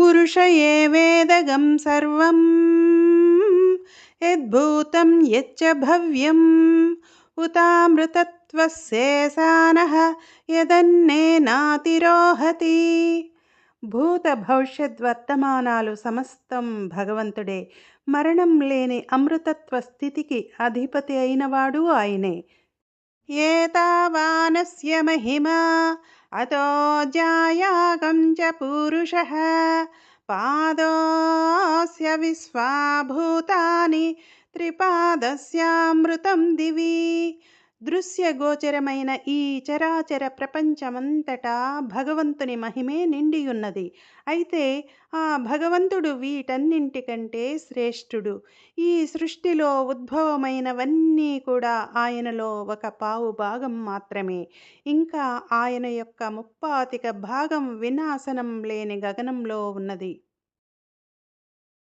పురుష ఏవేదగం సర్వం యద్భూతం యచ్చ భవ్యం. ఉతామృతత్వశేషానః యదన్నేనాతిరోహతి భూత భవిష్యత్ వర్తమానాలు సమస్తం భగవంతుడే. మరణం లేని అమృతత్వ స్థితికి అధిపతి అయినవాడు ఆయనే. एतावानस्य महिमा अतो जायागं च पुरुषः। पादोऽस्य विश्वाभूतानि त्रिपादस्यामृतं दिवि। దృశ్యగోచరమైన ఈ చరాచర ప్రపంచమంతటా భగవంతుని మహిమే నిండియున్నది. అయితే ఆ భగవంతుడు వీటన్నింటికంటే శ్రేష్ఠుడు. ఈ సృష్టిలో ఉద్భవమైనవన్నీ కూడా ఆయనలో ఒక పావు భాగం మాత్రమే. ఇంకా ఆయన యొక్క ముప్పాతిక భాగం వినాశనం లేని గగనంలో ఉన్నది.